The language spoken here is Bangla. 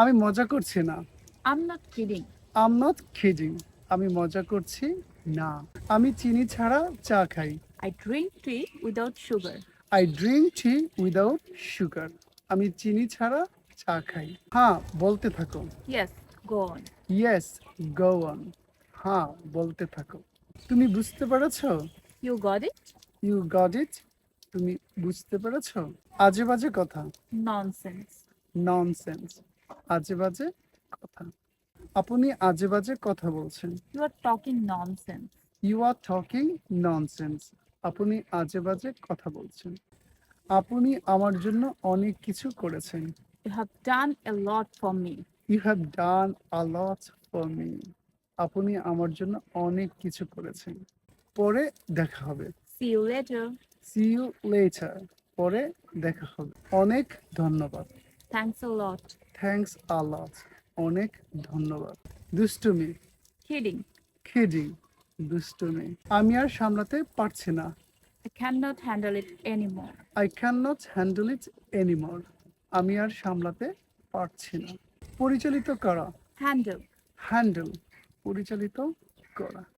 আমি মজা করছি না। I'm not kidding. Um not আমি মজা করছি না। আমি চিনি ছাড়া চা খাই। I drink tea without sugar I drink tea without sugar আমি চিনি ছাড়া চা খাই। হ্যাঁ বলতে থাকো। Yes, go on. Yes go on হ্যাঁ বলতে থাকো। তুমি বুঝতে পেরেছ? You got it? You got it তুমি বুঝতে পেরেছ? আজে বাজে কথা। ননসেন্স ননসেন্স আজে বাজে কথা। আপনি আজে বাজে কথা বলছেন। You are talking nonsense. You are talking nonsense আপনি আজে বাজে কথা বলছেন। আপনি আমার জন্য অনেক কিছু করেছেন। You have done a lot for me. You have done a lot for me আপনি আমার জন্য অনেক কিছু করেছেন। পরে দেখা হবে। See you later. See you later পরে দেখা হবে। অনেক ধন্যবাদ। Thanks a lot. Thanks a lot অনেক ধন্যবাদ। দুষ্টুমি। Kidding. খিডিং দুষ্টুমি। আমি আর সামলাতে পারছি না। I cannot handle it anymore. I cannot handle it anymore আমি আর সামলাতে পারছি না। পরিচালিত করা। Handle. হ্যান্ডেল পরিচালিত করা।